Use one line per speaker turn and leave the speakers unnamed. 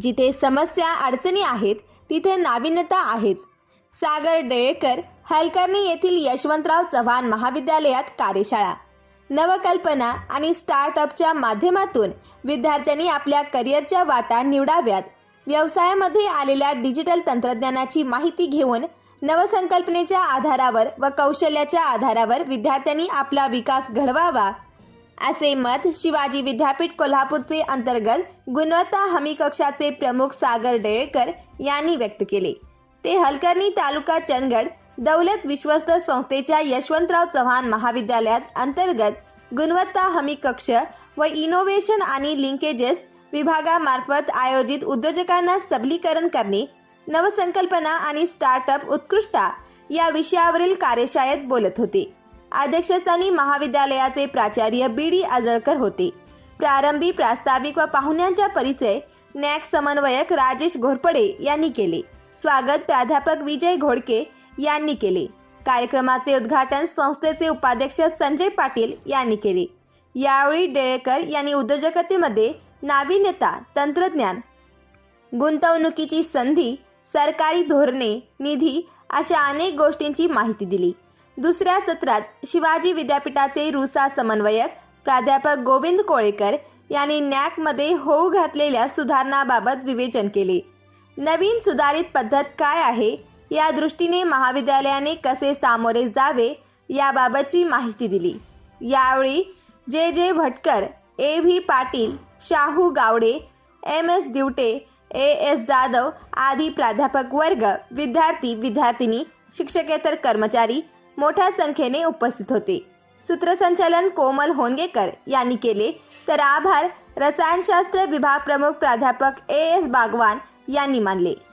जिथे समस्या अडचणी आहेत तिथे नाविन्यता आहेच. सागर डेळेकर हलकर्णी येथील यशवंतराव चव्हाण महाविद्यालयात कार्यशाळा. नवकल्पना आणि स्टार्टअपच्या माध्यमातून विद्यार्थ्यांनी आपल्या करिअरच्या वाटा निवडाव्यात. व्यवसायामध्ये आलेल्या डिजिटल तंत्रज्ञानाची माहिती घेऊन नवसंकल्पनेच्या आधारावर व कौशल्याच्या आधारावर विद्यार्थ्यांनी आपला विकास घडवावा. असे मत शिवाजी विद्यापीठ कोल्हापूरचे अंतर्गत गुणवत्ता हमी कक्षाचे प्रमुख सागर डेळेकर यांनी व्यक्त केले. ते हलकर्णी तालुका चंदगड दौलत विश्वस्त संस्थेच्या यशवंतराव चव्हाण महाविद्यालयात अंतर्गत गुणवत्ता हमी कक्ष व इनोव्हेशन आणि लिंकेजेस विभागामार्फत आयोजित उद्योजकांना सबलीकरण करणे नवसंकल्पना आणि स्टार्टअप उत्कृष्टा या विषयावरील कार्यशाळेत बोलत होते. अध्यक्षस्थानी महाविद्यालयाचे प्राचार्य बी डी आजळकर होते. प्रारंभी प्रास्ताविक व पाहुण्यांचा परिचय नॅक समन्वयक राजेश घोरपडे यांनी केले. स्वागत प्राध्यापक विजय घोडके यांनी केले. कार्यक्रमाचे उद्घाटन संस्थेचे उपाध्यक्ष संजय पाटील यांनी केले. यावेळी डेळेकर यांनी उद्योजकतेमध्ये नाविन्यता तंत्रज्ञान गुंतवणुकीची संधी सरकारी धोरणे निधी अशा अनेक गोष्टींची माहिती दिली. दुसऱ्या सत्रात शिवाजी विद्यापीठाचे रुसा समन्वयक प्राध्यापक गोविंद कोळेकर यांनी नॅकमध्ये होऊ घातलेल्या सुधारणाबाबत विवेचन केले. नवीन सुधारित पद्धत काय आहे? या दृष्टीने महाविद्यालयाने कसे सामोरे जावे? याबाबतची माहिती दिली. यावेळी J J Bhatkar A V Patil Shahu Gawade M S Diwate A S Jadhav आदी प्राध्यापक वर्ग विद्यार्थी विद्यार्थिनी शिक्षकेतर कर्मचारी मोठ्या संख्येने उपस्थित होते. सूत्रसंचालन कोमल होनगेकर यांनी केले. तर आभार. रसायनशास्त्र विभाग प्रमुख प्राध्यापक ए एस बागवान यांनी मानले.